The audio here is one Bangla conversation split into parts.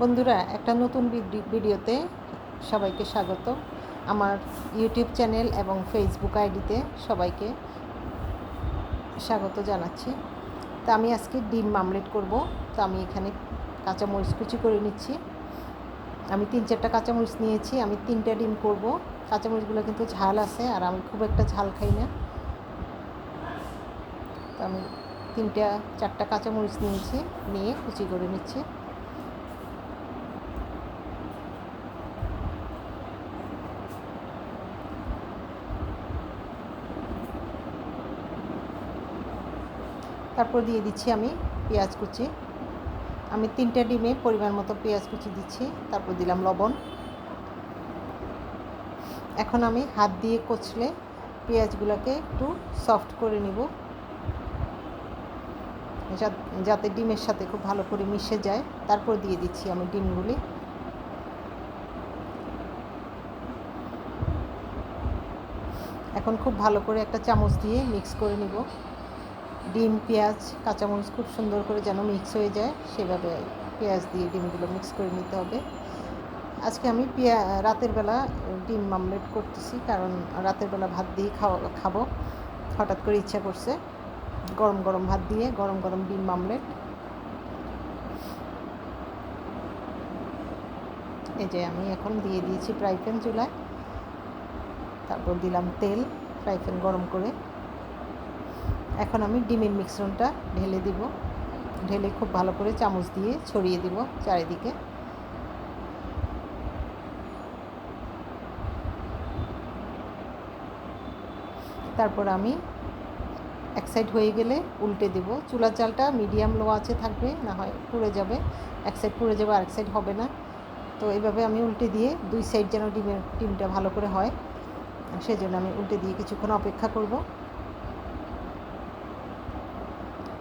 বন্ধুরা, একটা নতুন ভিডিওতে সবাইকে স্বাগত। আমার ইউটিউব চ্যানেল এবং ফেসবুক আইডিতে সবাইকে স্বাগত জানাচ্ছি। তা আমি আজকে ডিম মামলেট করব। তো আমি এখানে কাঁচামরিচ কুচি করে নিচ্ছি। আমি তিন চারটা কাঁচামরিচ নিয়েছি। আমি তিনটা ডিম করব। কাঁচামরিচগুলো কিন্তু ঝাল আছে আর আমি খুব একটা ঝাল খাই না। তো আমি তিনটা, চারটা কাঁচামরিচ নিয়েছি, নিয়ে কুচি করে নিচ্ছি। তারপর দিয়ে দিচ্ছি আমি পেঁয়াজ কুচি। আমি তিনটা ডিমে পরিমাণ মতো পেঁয়াজ কুচি দিচ্ছি, তারপর দিলাম লবণ। এখন আমি হাত দিয়ে কচলে পেঁয়াজগুলোকে একটু সফট করে নিব। যাতে ডিমের সাথে খুব ভালো করে মিশে যায়। তারপর দিয়ে দিচ্ছি আমি ডিমগুলি। এখন খুব ভালো করে একটা চামচ দিয়ে মিক্স করে নিব। ডিম, পেঁয়াজ, কাঁচামরিচ খুব সুন্দর করে যেন মিক্স হয়ে যায়, সেভাবে পেঁয়াজ দিয়ে ডিমগুলো মিক্স করে নিতে হবে। আজকে আমি পেঁয়া, রাতের বেলা ডিম মামলেট করতেছি, কারণ রাতের বেলা ভাত দিয়ে খাওয়া, খাব। হঠাৎ করে ইচ্ছা করছে গরম গরম ভাত দিয়ে গরম গরম ডিম মামলেট এই যে আমি এখন দিয়ে দিয়েছি ফ্রাই প্যান চুলায়। তারপর দিলাম তেল ফ্রাই প্যান গরম করে। এখন আমি ডিমের মিশ্রণটা ঢেলে দিব। ঢেলে খুব ভালো করে চামচ দিয়ে ছড়িয়ে দিব চারিদিকে। তারপর আমি এক সাইড হয়ে গেলে উল্টে দেব। চুলার চালটা মিডিয়াম লো আছে থাকবে, না হয় পুড়ে যাবে। এক সাইড পুড়ে যাবে, আরেক সাইড হবে না। তো এইভাবে আমি উল্টে দিয়ে দুই সাইড যেন ডিমের, ডিমটা ভালো করে হয়। সেই জন্য আমি উল্টে দিয়ে কিছুক্ষণ অপেক্ষা করব।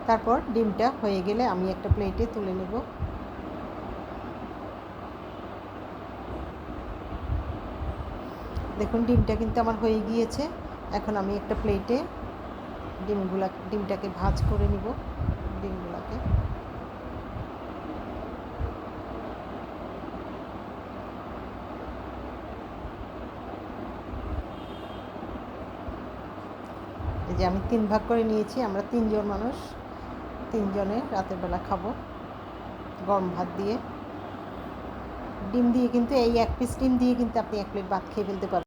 তারপর ডিমটা হয়ে গেলে আমি একটা প্লেটে তুলে নেব। দেখুন, ডিমটা কিন্তু আমার হয়ে গিয়েছে। এখন আমি একটা প্লেটে ডিমগুলা, ডিমটাকে ভাজ করে নিব, ডিমগুলাকে। এই যে আমি তিন ভাগ করে নিয়েছি, আমরা তিনজন মানুষ। তিনজনে রাতের বেলা খাব। গরম ভাত দিয়ে। ডিম দিয়ে কিন্তু এই এক পিস ডিম দিয়ে কিন্তু আপনি এক প্লেট ভাত খেয়ে ফেলতে পারবেন।